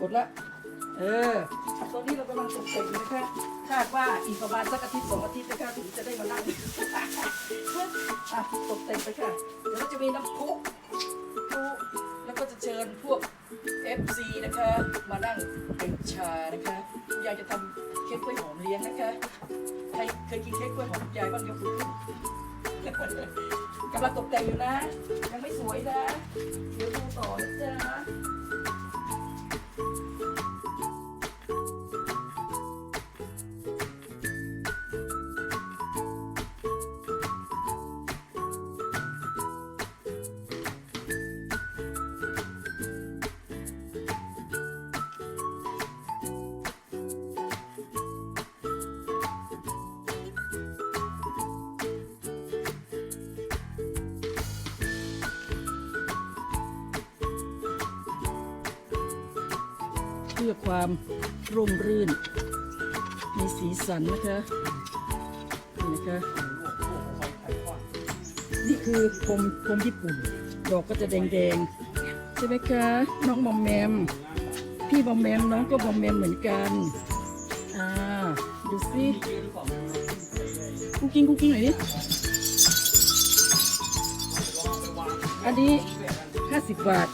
กดละ เออตอนนี้เรากำลังตกแต่งนะคะ คาดว่าอีกประมาณสักอาทิตย์สองอาทิตย์นะคะถึงจะได้มานั่งอะตกแต่งไปค่ะ เดี๋ยวเราจะมีน้ำพุพุแล้วก็จะเชิญพวก FC นะคะ มานั่งเป็นชานะคะคุณยายจะทำเค้กกล้วยหอมเลี้ยงนะคะ ใครเคยกินเค้กกล้วยหอมยายบ้างยกมือขึ้นกำลังตกแต่งอยู่นะ ยังไม่สวยนะ เดี๋ยวดูต่อนะจ๊ะ เพื่อความร่มรื่น มีสีสันนะคะนี่นะคะนี่คือพรมพรมญี่ปุ่น ดอกก็จะแดงๆ ใช่ไหมคะ น้องมอมแมม พี่มอมแมมน้องก็มอมแมมเหมือนกันอ่าดูสิกุ๊กกิ้งกุ๊กกิ้งหน่อยดิอันนี้ 50 บาท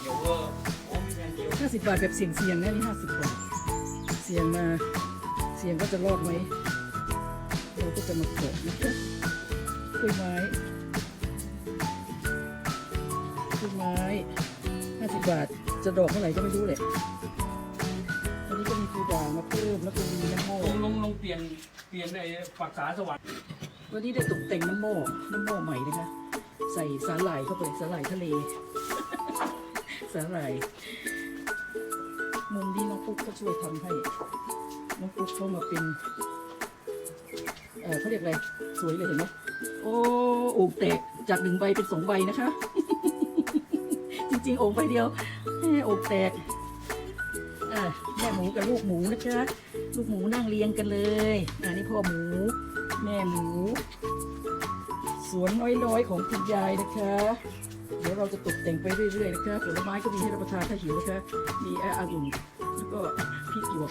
50บาทแบบเสี่ยงเสี่ยงๆนะนี่50บาท เสี่ยงมา เสี่ยงก็จะรอดไหม เราก็จะมาเกาะนะคะกล้วยไม้กล้วยไม้50บาท จะดอกเท่าไหร่ก็ไม่รู้แหละอันนี้ก็มีปูด่างมาเพิ่มแล้วก็มีน้ำโม่ลงลงลงเปลี่ยนเปลี่ยนไอ้ฝักษาสวรรค์วันนี้ได้ตกแต่งน้ำโม่น้ำโม่ใหม่นะคะ ใส่สาหร่ายเข้าไปสาหร่ายทะเล สาหร่าย มุมนี้น้องปุ๊กก็ช่วยทำให้ น้องปุ๊กเข้ามาเป็น เออเขาเรียกอะไร สวยเลยเห็นไหมโอ้โอ่งแตกจากหนึ่งใบเป็นสองใบนะคะ จริงๆโอ่งใบเดียวแม่โอ่งแตกอแม่หมูกับลูกหมูนะคะลูกหมูนั่งเรียงกันเลยอ่านี่พ่อหมู แม่หมู สวนน้อยๆของคุณยายนะคะ เดี๋ยวเราจะตกแต่งไปเรื่อยๆนะคะผลไม้ก็มีให้รับประทานถ้าหิวนะคะ มีอาองุ่นแล้วก็พริกหยวก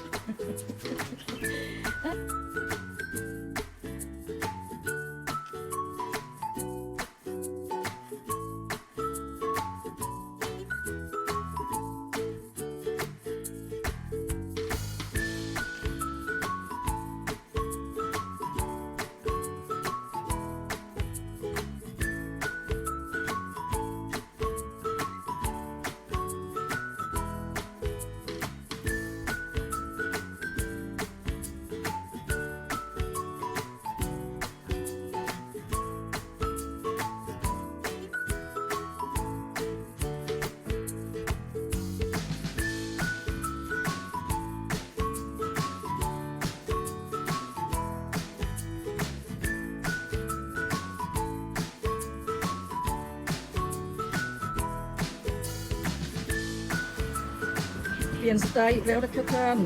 เปลี่ยนสไตล์อีกแล้วนะคะท่าน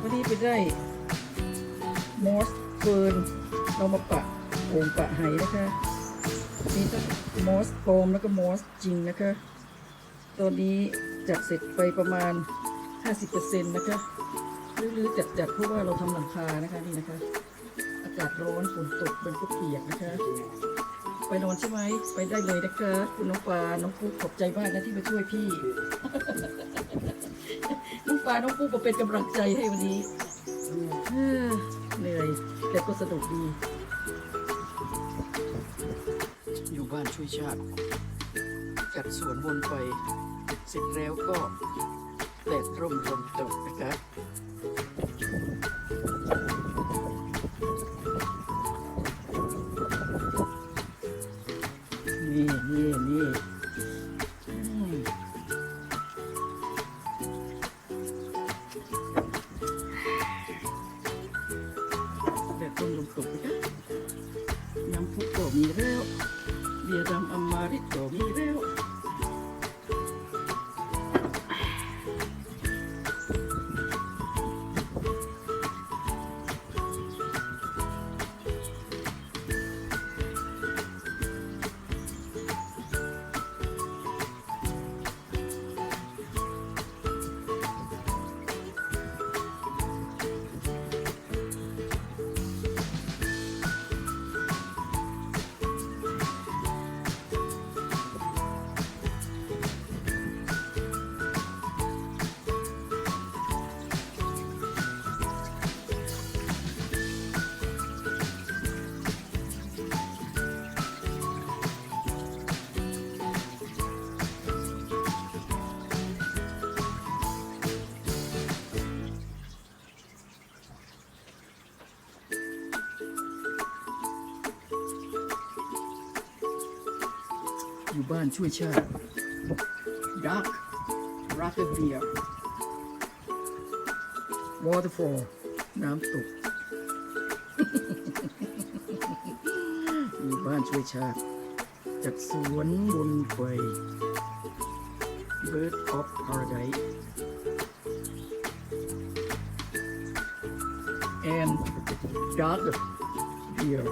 วันนี้ไปได้มอสเฟิร์นเรามาปะโอ่งปะไหนะคะมีทั้งมอสปลอมแล้วก็มอสจริงนะคะตอนนี้จัดเสร็จไปประมาณ 50%นะคะรื้อๆจัดๆเพราะว่าเราทำหลังคานะคะนี่นะคะ อากาศร้อนฝนตกเป็นก็เปียกนะคะ ไปนอนใช่ไหมไปได้เลยนะคะ คุณน้องปลาน้องปุ๊กขอบใจมากนะที่มาช่วยพี่ ปลาน้องปูมาเป็นกำลังใจให้วันนี้เอ้อเหนื่อยแต่ก็สนุกดี อยู่บ้านช่วยชาติ จัดสวนวนไป เสร็จแล้วก็แดดร่มลมตกนะคะ เบียร์ดำอมมาริตก็มีแล้ว บ้านช่วยชาติ Dark Racket Beer Waterfall น้ำตก หมู่บ้านช่วยชาติ จากสวนบนไฟ Bird of Paradise and Dark Beer